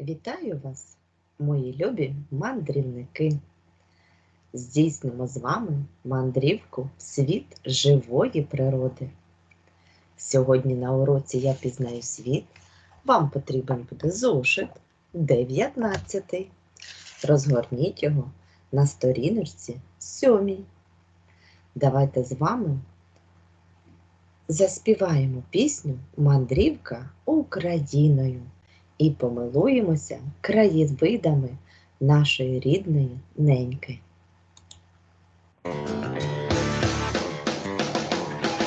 Вітаю вас, мої любі мандрівники. Здійснимо з вами мандрівку в світ живої природи. Сьогодні на уроці Я пізнаю світ. Вам потрібен буде зошит 19. Розгорніть його на сторіночці 7. Давайте з вами заспіваємо пісню Мандрівка Україною і помилуємося краєвидами нашої рідної неньки.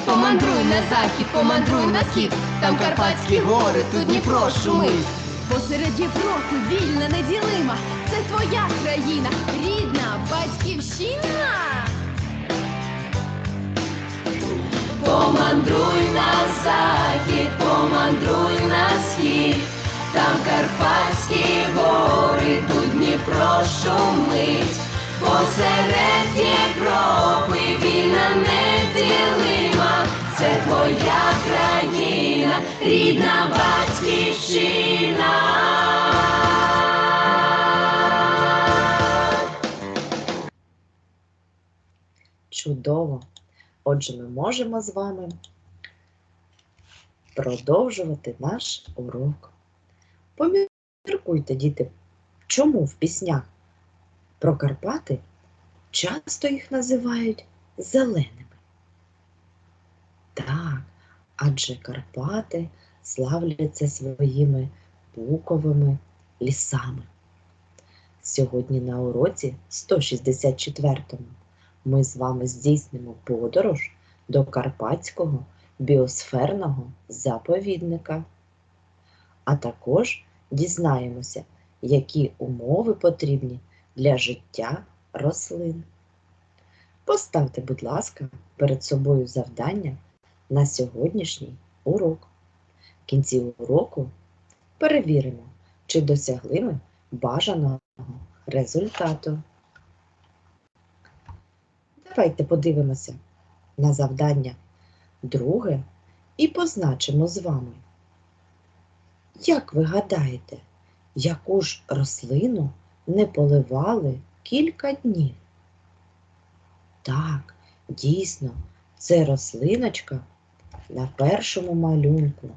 Помандруй на захід, помандруй на схід, там Карпатські гори, тут Дніпро шумить. Посеред Європи вільна, неділима. Це твоя країна, рідна батьківщина. Помандруй там Карпатські гори, тут Дніпро шумить. Посеред Європи вільна неділима, це твоя країна, рідна батьківщина. Чудово! Отже, ми можемо з вами продовжувати наш урок. Поміркуйте, діти, чому в піснях про Карпати часто їх називають зеленими? Так, адже Карпати славляться своїми буковими лісами. Сьогодні на уроці 164-му ми з вами здійснимо подорож до Карпатського біосферного заповідника, а також дізнаємося, які умови потрібні для життя рослин. Поставте, будь ласка, перед собою завдання на сьогоднішній урок. В кінці уроку перевіримо, чи досягли ми бажаного результату. Давайте подивимося на завдання друге і позначимо з вами. Як ви гадаєте, яку ж рослину не поливали кілька днів? Так, дійсно, це рослиночка на першому малюнку.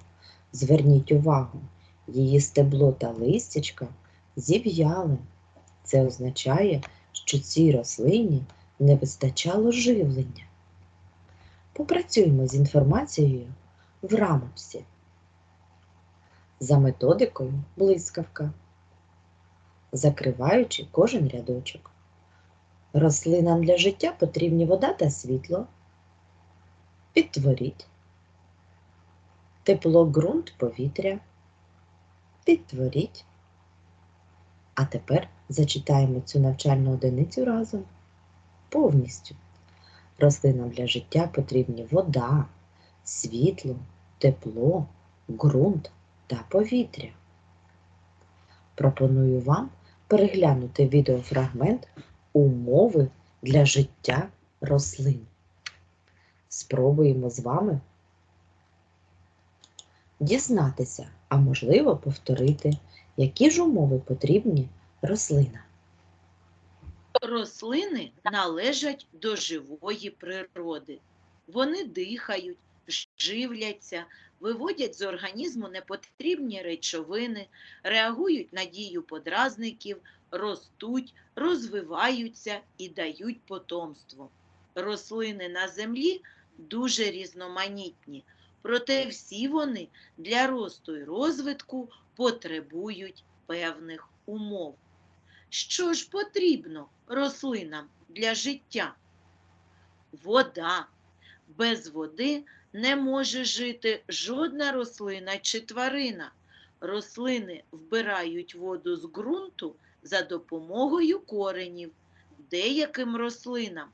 Зверніть увагу, її стебло та листячка зів'яли. Це означає, що цій рослині не вистачало живлення. Попрацюємо з інформацією в рамочці. За методикою блискавка, закриваючи кожен рядочок. Рослинам для життя потрібні вода та світло. Підтворіть. Тепло ґрунт повітря. Підтворіть. А тепер зачитаємо цю навчальну одиницю разом повністю. Рослинам для життя потрібні вода, світло, тепло, ґрунт та повітря. Пропоную вам переглянути відеофрагмент Умови для життя рослин. Спробуємо з вами дізнатися, а можливо повторити, які ж умови потрібні рослинам. Рослини належать до живої природи. Вони дихають, живляться, виводять з організму непотрібні речовини, реагують на дію подразників, ростуть, розвиваються і дають потомство. Рослини на землі дуже різноманітні, проте всі вони для росту і розвитку потребують певних умов. Що ж потрібно рослинам для життя? Вода. Без води не може жити жодна рослина чи тварина. Рослини вбирають воду з ґрунту за допомогою коренів. Деяким рослинам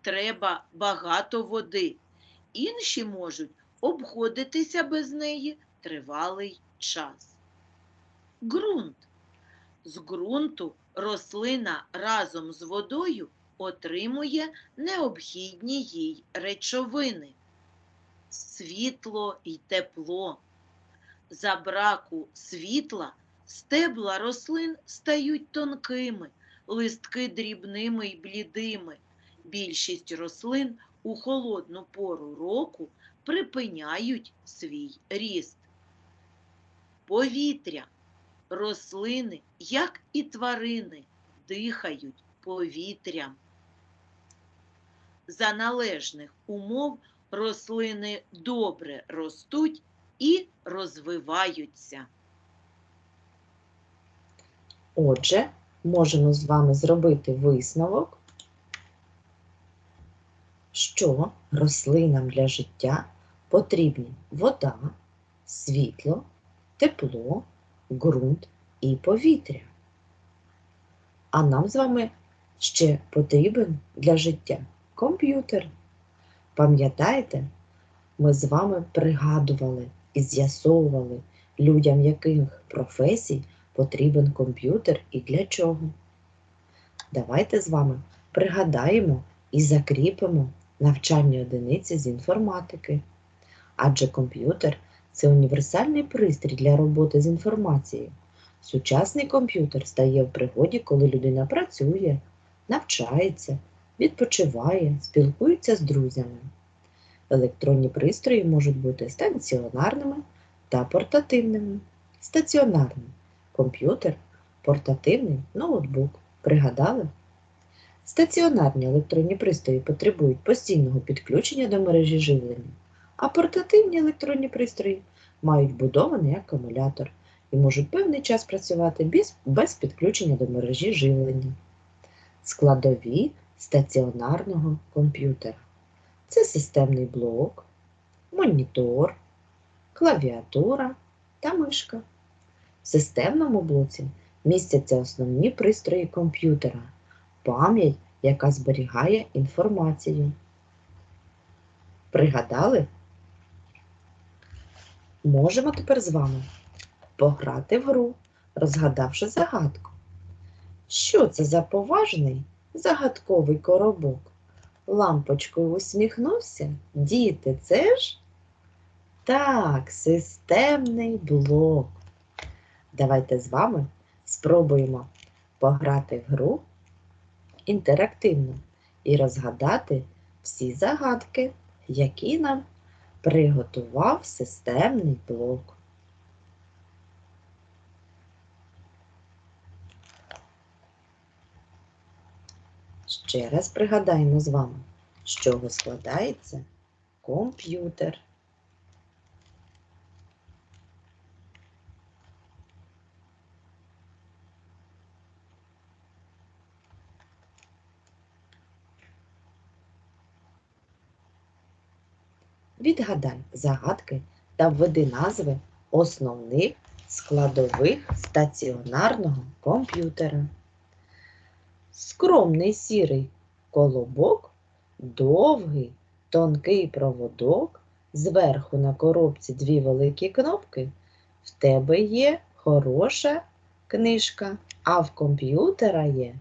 треба багато води, інші можуть обходитися без неї тривалий час. Ґрунт. З ґрунту рослина разом з водою отримує необхідні їй речовини світло і тепло. За браку світла Стебла рослин стають тонкими, листки дрібними й блідими. Більшість рослин у холодну пору року припиняють свій ріст. Повітря. Рослини, як і тварини, дихають повітрям. За належних умов рослини добре ростуть і розвиваються. Отже, можемо з вами зробити висновок, що рослинам для життя потрібні вода, світло, тепло, ґрунт і повітря. А нам з вами ще потрібен для життя комп'ютер. Пам'ятаєте, ми з вами пригадували і з'ясовували людям яких професій потрібен комп'ютер і для чого. Давайте з вами пригадаємо і закріпимо навчальні одиниці з інформатики. Адже комп'ютер це універсальний пристрій для роботи з інформацією. Сучасний комп'ютер стає в пригоді, коли людина працює, навчається, відпочиває, спілкується з друзями. Електронні пристрої можуть бути стаціонарними та портативними. Стаціонарний комп'ютер, портативний ноутбук. Пригадали? Стаціонарні електронні пристрої потребують постійного підключення до мережі живлення, а портативні електронні пристрої мають будований акумулятор і можуть певний час працювати без підключення до мережі живлення. Складові стаціонарного комп'ютера. Це системний блок, монітор, клавіатура та мишка. В системному блоці містяться основні пристрої комп'ютера, пам'ять, яка зберігає інформацію. Пригадали? Можемо тепер з вами пограти в гру, розгадавши загадку. Що це за поважний загадковий коробок? Лампочкою усміхнувся? Діти, це ж? Так, системний блок. Давайте з вами спробуємо пограти в гру інтерактивно і розгадати всі загадки, які нам приготував системний блок. Ще раз пригадаємо з вами, з чого складається комп'ютер. Відгадай загадки та введи назви основних складових стаціонарного комп'ютера. Скромний сірий колобок, довгий тонкий проводок, зверху на коробці дві великі кнопки. В тебе є хороша книжка, а в комп'ютера є,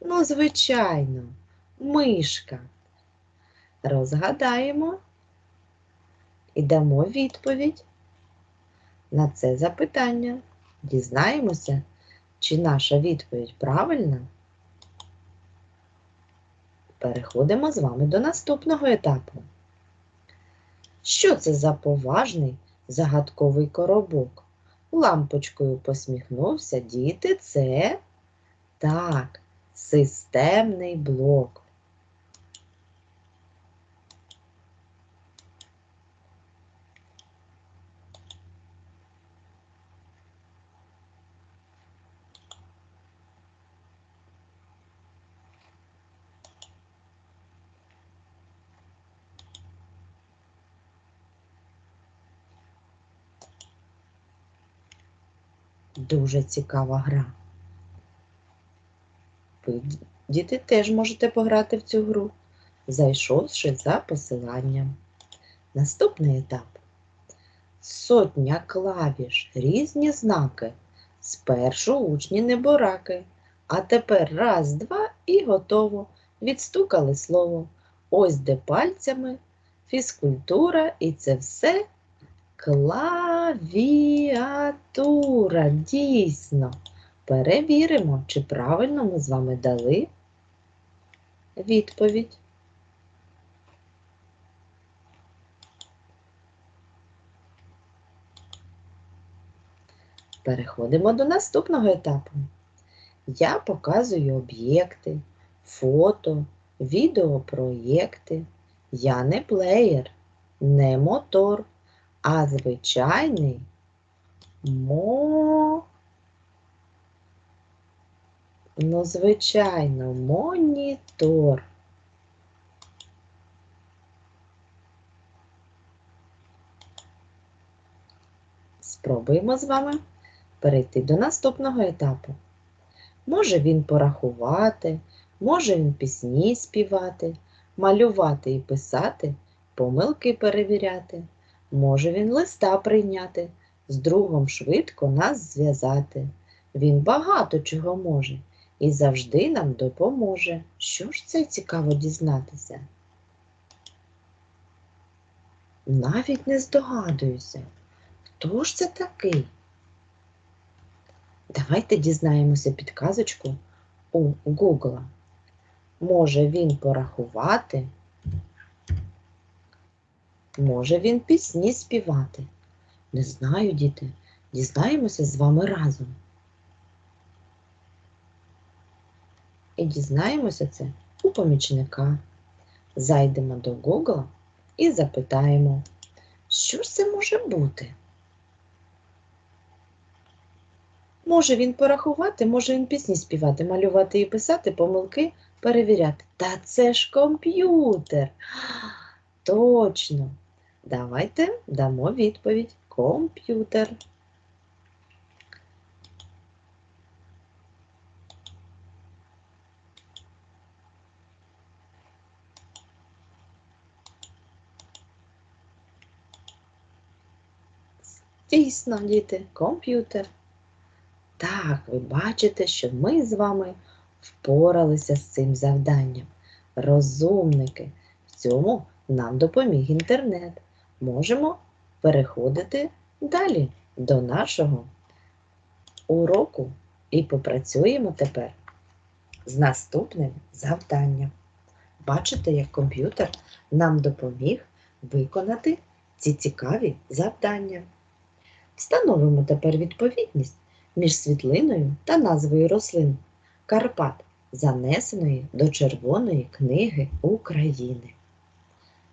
ну, звичайно, мишка. Розгадаємо і дамо відповідь на це запитання. Дізнаємося, чи наша відповідь правильна. Переходимо з вами до наступного етапу. Що це за поважний загадковий коробок? Лампочкою посміхнувся діти. Це так, системний блок. Дуже цікава гра. Ви, діти, теж можете пограти в цю гру, зайшовши за посиланням. Наступний етап. Сотня клавіш, різні знаки. Спершу учні небораки. А тепер раз, два і готово. Відстукали слово. Ось де пальцями, фізкультура і це все Клавіатура, дійсно. Перевіримо, чи правильно ми з вами дали відповідь. Переходимо до наступного етапу. Я показую об'єкти, фото, відеопроєкти. Я не плеєр, не мотор, а звичайний мо. Ну, звичайно, монітор. Спробуємо з вами перейти до наступного етапу. Може він порахувати, може він пісні співати, малювати і писати, помилки перевіряти, може він листа прийняти, з другом швидко нас зв'язати. Він багато чого може і завжди нам допоможе. Що ж це цікаво дізнатися? Навіть не здогадуюся, хто ж це такий? Давайте дізнаємося підказочку у Google. Може він порахувати? Може він пісні співати? Не знаю, діти. Дізнаємося з вами разом. І дізнаємося це у помічника. Зайдемо до Google і запитаємо, що ж це може бути? Може він порахувати, може він пісні співати, малювати і писати, помилки перевіряти. Та це ж комп'ютер. Точно. Давайте дамо відповідь. Комп'ютер. Дійсно, діти, комп'ютер. Так, ви бачите, що ми з вами впоралися з цим завданням. Розумники, в цьому нам допоміг інтернет. Можемо переходити далі до нашого уроку і попрацюємо тепер з наступним завданням. Бачите, як комп'ютер нам допоміг виконати ці цікаві завдання. Встановимо тепер відповідність між світлиною та назвою рослин Карпат, занесеної до Червоної книги України.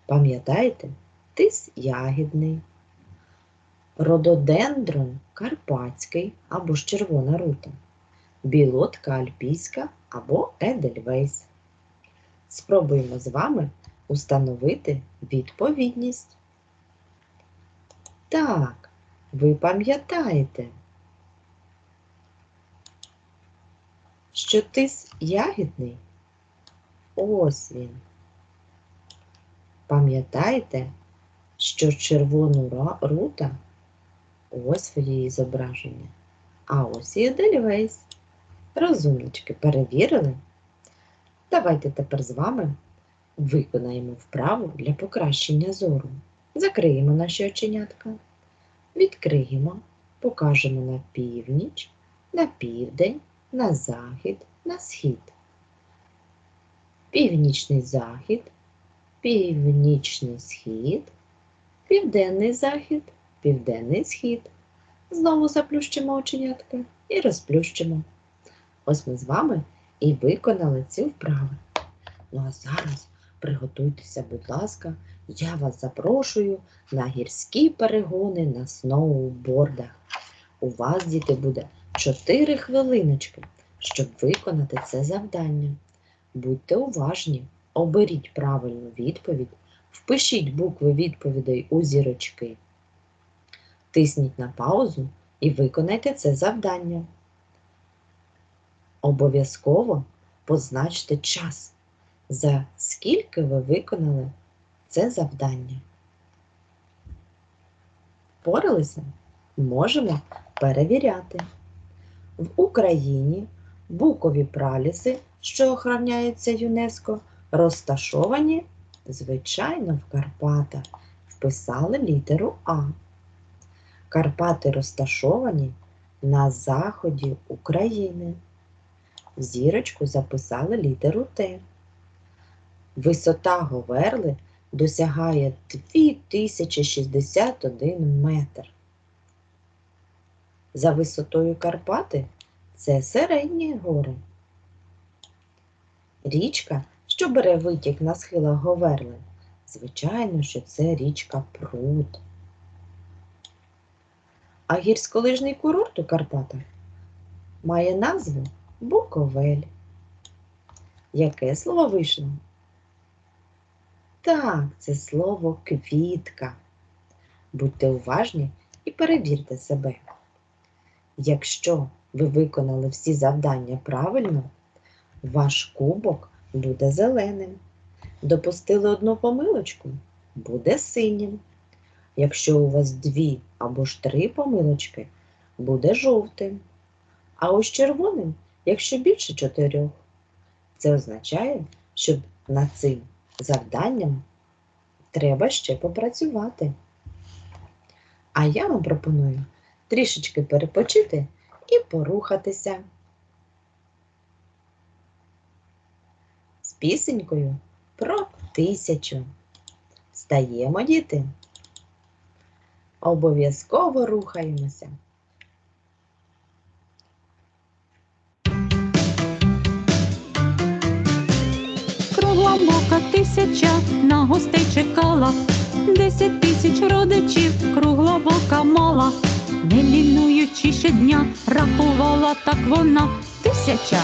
Пам'ятаєте, тис ягідний, рододендрон карпатський або ж червона рута, білотка альпійська або едельвейс. Спробуємо з вами установити відповідність. Так, ви пам'ятаєте, що тис ягідний? Ось він. Пам'ятаєте, що червону рута ось її зображення. А ось і Едельвейс. Розумнички, перевірили? Давайте тепер з вами виконаємо вправу для покращення зору. Закриємо наші оченятка, відкриємо, покажемо на північ, на південь, на захід, на схід. Північний захід, північний схід, південний захід, південний схід. Знову заплющимо оченятка і розплющимо. Ось ми з вами і виконали ці вправи. Ну а зараз приготуйтеся, будь ласка, я вас запрошую на гірські перегони на сноубордах. У вас, діти, буде 4 хвилиночки, щоб виконати це завдання. Будьте уважні, оберіть правильну відповідь, впишіть букви відповідей у зірочки. Тисніть на паузу і виконайте це завдання. Обов'язково позначте час, за скільки ви виконали це завдання. Впоралися? Можемо перевіряти. В Україні букові праліси, що охороняються ЮНЕСКО, розташовані, звичайно, в Карпатах. Вписали літеру А. Карпати розташовані на заході України. В зірочку записали літеру Т. Висота Говерли досягає 2061 метр. За висотою Карпати це середні гори. Річка, що бере витік на схилах Говерли, звичайно, що це річка Прут. А гірськолижний курорт у Карпатах має назву Буковель. Яке слово вийшло? Так, це слово квітка. Будьте уважні і перевірте себе. Якщо ви виконали всі завдання правильно, ваш кубок буде зеленим. Допустили одну помилочку, буде синім. Якщо у вас дві або ж три помилочки, буде жовтим. А ось червоним, якщо більше чотирьох. Це означає, що над цим завданням треба ще попрацювати. А я вам пропоную трішечки перепочити і порухатися. Пісенькою про тисячу. Встаємо, діти. Обов'язково рухаємося. Кругла бока тисяча на гостей чекала, десять тисяч родичів, кругла бока мала, не лінуючи щодня, рахувала так вона тисяча,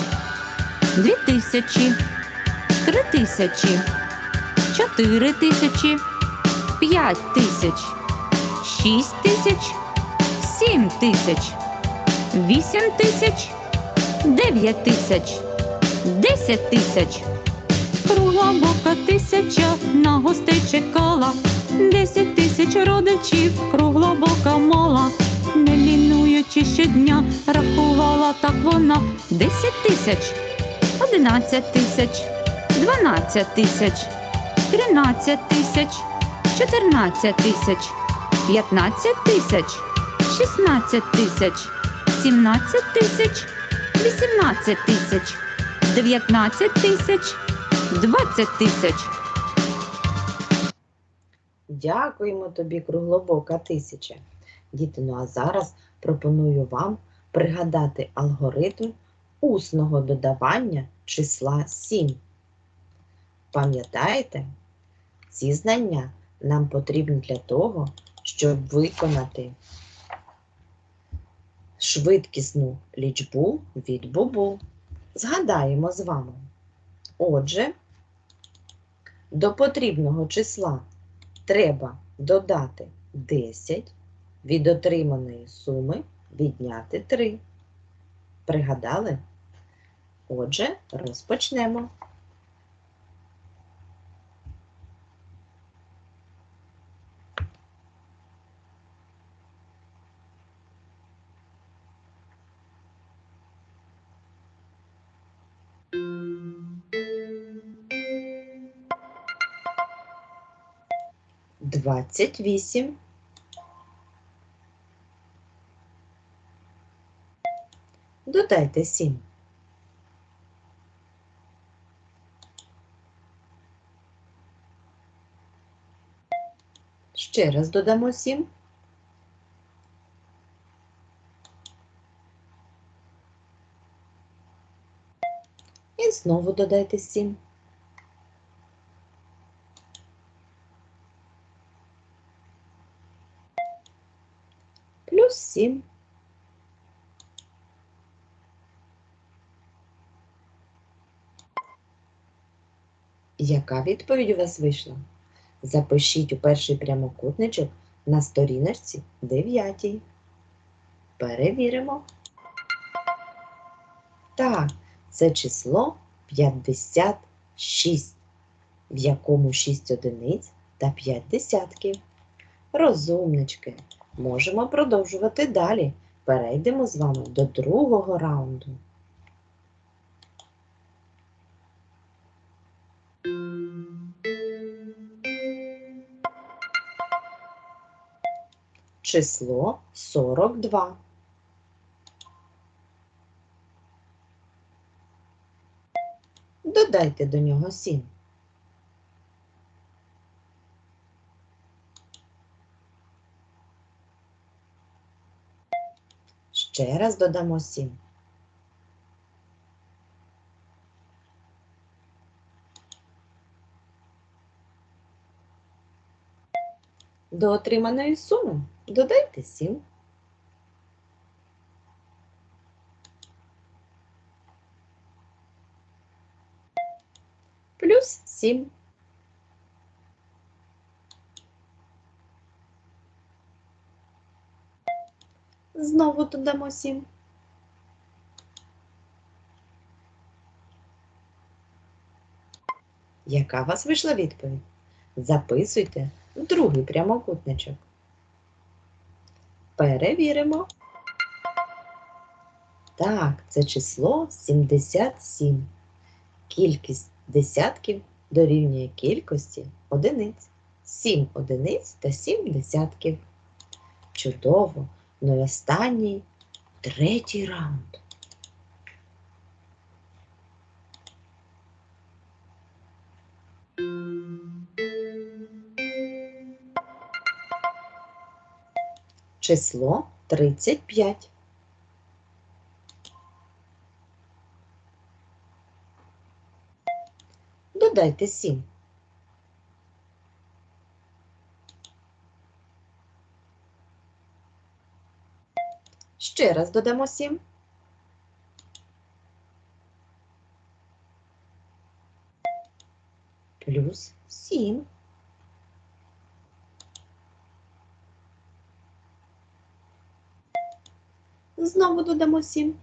дві тисячі, три тисячі, чотири тисячі, п'ять тисяч, шість тисяч, сім тисяч, вісім тисяч, дев'ять тисяч, десять тисяч. Кругла бока тисяча на гостей чекала, десять тисяч родичів, кругла бока мала, не лінуючи щодня, рахувала так вона. Десять тисяч, одинадцять тисяч, дванадцять тисяч, тринадцять тисяч, чотирнадцять тисяч, п'ятнадцять тисяч, шістнадцять тисяч, сімнадцять тисяч, вісімнадцять тисяч, дев'ятнадцять тисяч. 20 тисяч. Дякуємо тобі, круглобока тисяча. Діти, ну а зараз пропоную вам пригадати алгоритм усного додавання числа 7. Пам'ятаєте? Ці знання нам потрібні для того, щоб виконати швидкісну лічбу від бубу. Згадаємо з вами. Отже, до потрібного числа треба додати 10, від отриманої суми відняти 3. Пригадали? Отже, розпочнемо. Двадцять вісім. Додайте сім. Ще раз додамо сім. І знову додайте сім. Плюс. Яка відповідь у вас вийшла? Запишіть у перший прямокутничок на сторіночці 9. Перевіримо. Так, це число 56, в якому 6 одиниць та 5 десятків. Розумнички, можемо продовжувати далі. Перейдемо з вами до другого раунду. число 42. Додайте до нього 7. Ще раз додамо 7. До отриманої суми додайте 7. Плюс 7. Знову додамо 7. Яка у вас вийшла відповідь? Записуйте в другий прямокутничок. Перевіримо. Так, це число 77. Кількість десятків дорівнює кількості одиниць. 7 одиниць та 7 десятків. Чудово! Ну і останній третій раунд. Число 35. Додайте 7. Ще раз додамо 7. Плюс 7. Знову додамо 7.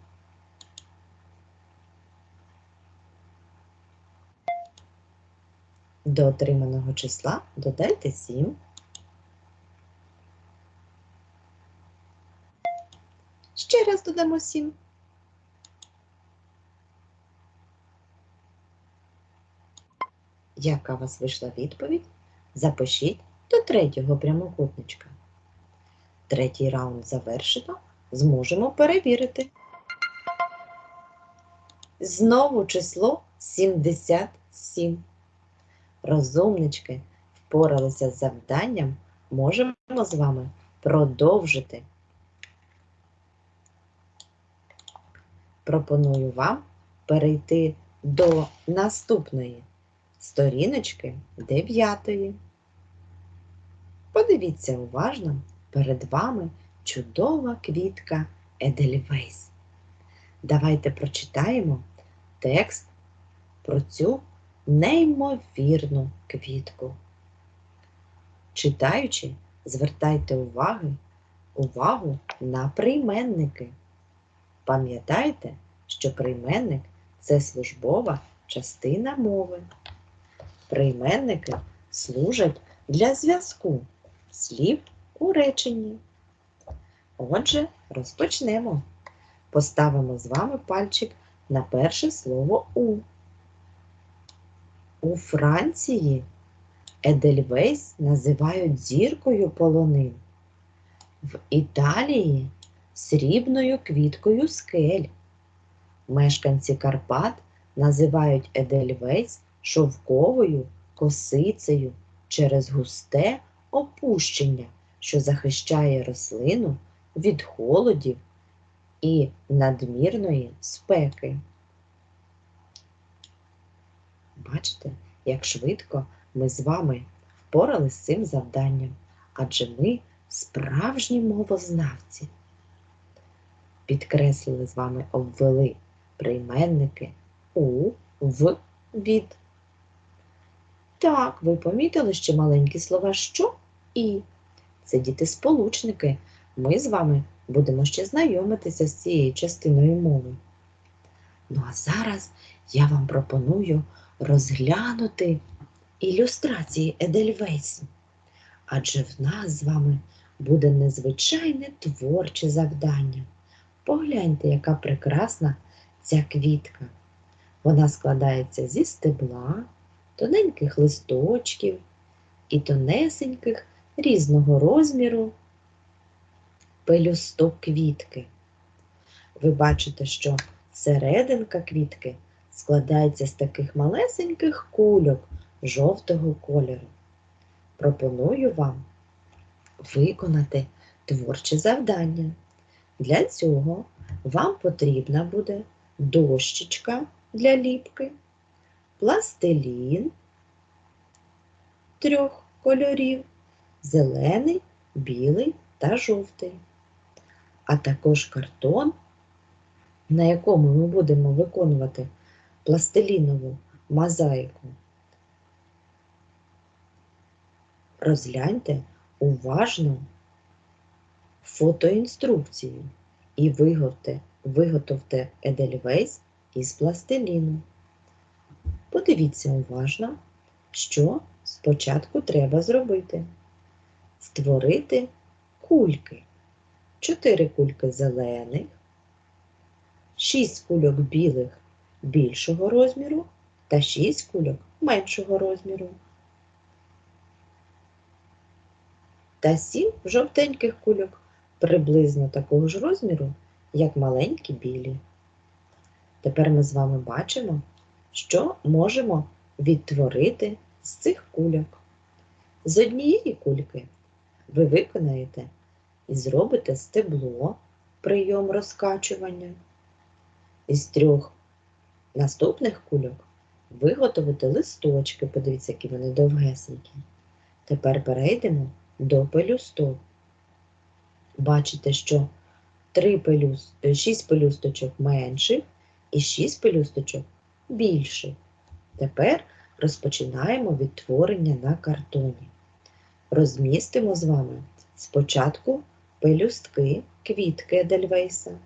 До отриманого числа додайте 7. Ще раз додамо 7. Яка у вас вийшла відповідь? Запишіть до третього прямокутничка. Третій раунд завершено. Зможемо перевірити. Знову число 77. Розумнички впоралися з завданням. Можемо з вами продовжити. Пропоную вам перейти до наступної сторіночки 9. Подивіться уважно, перед вами чудова квітка Едельвейс. Давайте прочитаємо текст про цю неймовірну квітку. Читаючи, звертайте уваги, увагу на прийменники. Пам'ятайте, що прийменник це службова частина мови. Прийменники служать для зв'язку слів у реченні. Отже, розпочнемо. Поставимо з вами пальчик на перше слово У. У Франції Едельвейс називають зіркою полонин. В Італії срібною квіткою скель. Мешканці Карпат називають Едельвейс шовковою косицею через густе опущення, що захищає рослину від холодів і надмірної спеки. Бачите, як швидко ми з вами впоралися з цим завданням, адже ми справжні мовознавці. Підкреслили з вами, обвели прийменники у, в, від. Так, ви помітили ще маленькі слова що і. Це діти-сполучники. Ми з вами будемо ще знайомитися з цією частиною мови. Ну а зараз я вам пропоную розглянути ілюстрації Едельвейсу. Адже в нас з вами буде незвичайне творче завдання. Погляньте, яка прекрасна ця квітка. Вона складається зі стебла, тоненьких листочків і тонесеньких різного розміру пелюсток квітки. Ви бачите, що серединка квітки складається з таких малесеньких кульок жовтого кольору. Пропоную вам виконати творче завдання. Для цього вам потрібна буде дощечка для ліпки, пластилін трьох кольорів зелений, білий та жовтий, а також картон, на якому ми будемо виконувати пластилінову мозаїку. Розгляньте уважно фотоінструкцію і виготовте, виготовте Едельвейс із пластиліну. Подивіться уважно, що спочатку треба зробити. Створити кульки. Чотири кульки зелених, шість кульок білих більшого розміру та шість кульок меншого розміру. Та сім жовтеньких кульок приблизно такого ж розміру, як маленькі білі. Тепер ми з вами бачимо, що можемо відтворити з цих кульок. З однієї кульки ви виконаєте і зробите стебло, прийом розкачування. Із трьох наступних кульок виготовите листочки, подивіться, які вони довгесенькі. Тепер перейдемо до пелюсток. Бачите, що 3 пелюс... 6 пелюсточок менших і 6 пелюсточок більших. Тепер розпочинаємо відтворення на картоні. Розмістимо з вами спочатку пелюстки квітки Едельвейса.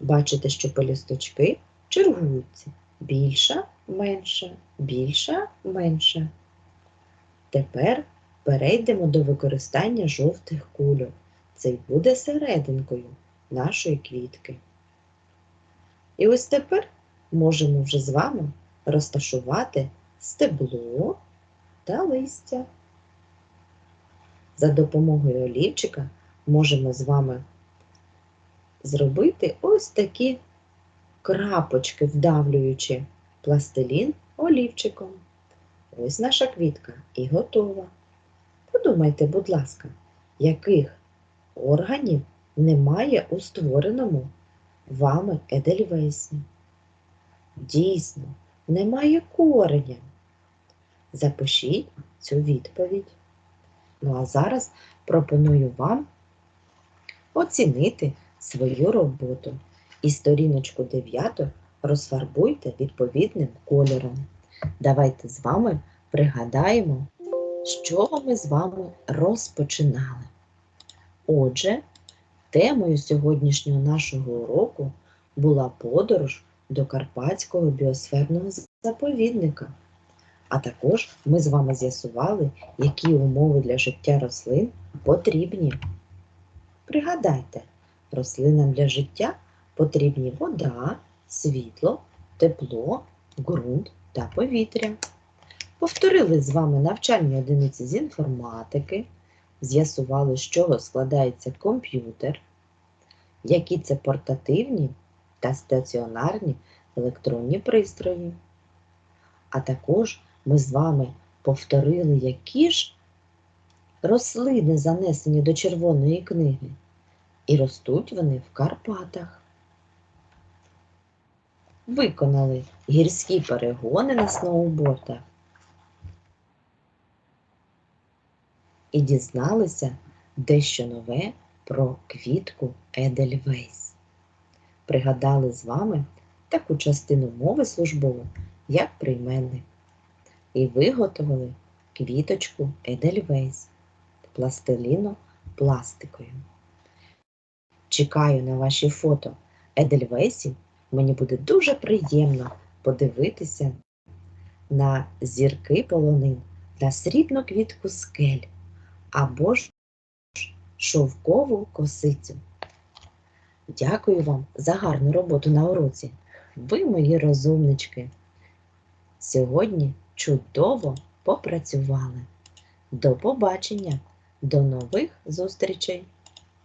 Бачите, що пелюсточки чергуються. Більша, менша, більша, менша. Тепер перейдемо до використання жовтих кульок. Це й буде серединкою нашої квітки. І ось тепер можемо вже з вами розташувати стебло та листя. За допомогою олівчика можемо з вами зробити ось такі крапочки, вдавлюючи пластилін олівчиком. Ось наша квітка і готова. Подумайте, будь ласка, яких органів немає у створеному вами Едельвейсі? Дійсно, немає кореня. Запишіть цю відповідь. Ну а зараз пропоную вам оцінити свою роботу і сторіночку 9 розфарбуйте відповідним кольором. Давайте з вами пригадаємо, з чого ми з вами розпочинали. Отже, темою сьогоднішнього нашого уроку була подорож до Карпатського біосферного заповідника. А також ми з вами з'ясували, які умови для життя рослин потрібні. Пригадайте, рослинам для життя потрібні вода, світло, тепло, ґрунт та повітря. Повторили з вами навчальні одиниці з інформатики, з'ясували, з чого складається комп'ютер, які це портативні та стаціонарні електронні пристрої. А також ми з вами повторили, які ж рослини занесені до Червоної книги, і ростуть вони в Карпатах. Виконали гірські перегони на сноубордах і дізналися дещо нове про квітку Едельвейс. Пригадали з вами таку частину мови службову, як прийменник, і виготовили квіточку Едельвейс пластиліно пластикою. Чекаю на ваші фото Едельвейсів. Мені буде дуже приємно подивитися на зірки полонин, на срібну квітку скель або ж шовкову косицю. Дякую вам за гарну роботу на уроці. Ви мої розумнички. Сьогодні чудово попрацювали. До побачення, до нових зустрічей!